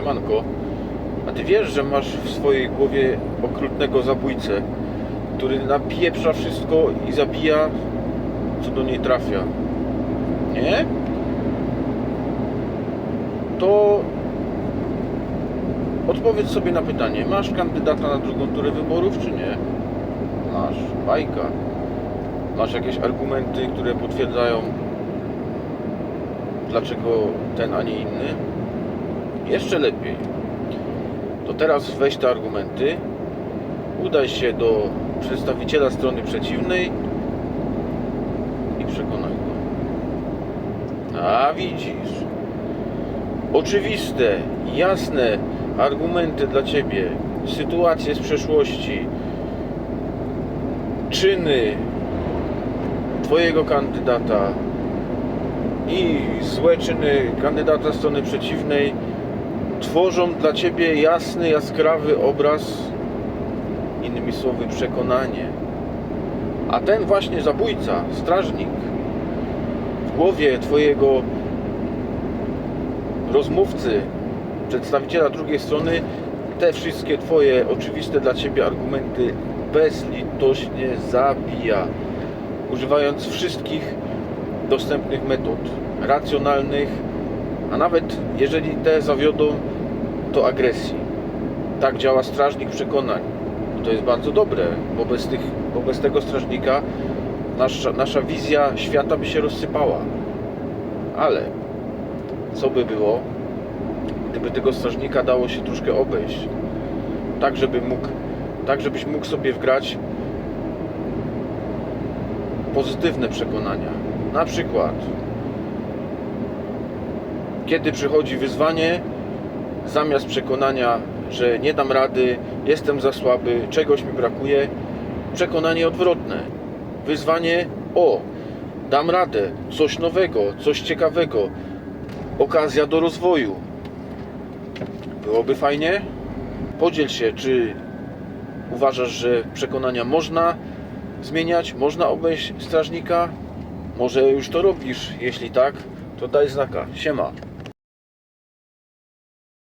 Siemanko, a ty wiesz, że masz w swojej głowie okrutnego zabójcę, który napieprza wszystko i zabija, co do niej trafia. Nie? To odpowiedz sobie na pytanie, masz kandydata na drugą turę wyborów, czy nie? Masz. Bajka. Masz jakieś argumenty, które potwierdzają, dlaczego ten, a nie inny? Jeszcze lepiej. To teraz weź te argumenty, udaj się do przedstawiciela strony przeciwnej i przekonaj go. A widzisz. Oczywiste, jasne argumenty dla ciebie, sytuacje z przeszłości, czyny twojego kandydata i złe czyny kandydata strony przeciwnej tworzą dla ciebie jasny, jaskrawy obraz, innymi słowy przekonanie. A ten właśnie zabójca, strażnik, w głowie twojego rozmówcy, przedstawiciela drugiej strony, te wszystkie twoje oczywiste dla ciebie argumenty bezlitośnie zabija, używając wszystkich dostępnych metod racjonalnych, a nawet jeżeli te zawiodą, to agresji. Tak działa strażnik przekonań. To jest bardzo dobre, bo bez, tych, bo bez tego strażnika nasza, nasza wizja świata by się rozsypała. Ale co by było, gdyby tego strażnika dało się troszkę obejść? Tak, żeby mógł, tak żebyś mógł sobie wgrać pozytywne przekonania. Na przykład, kiedy przychodzi wyzwanie, zamiast przekonania, że nie dam rady, jestem za słaby, czegoś mi brakuje, przekonanie odwrotne. Wyzwanie, o, dam radę, coś nowego, coś ciekawego, okazja do rozwoju. Byłoby fajnie? Podziel się, czy uważasz, że przekonania można zmieniać, można obejść strażnika? Może już to robisz? Jeśli tak, to daj znaka. Siema.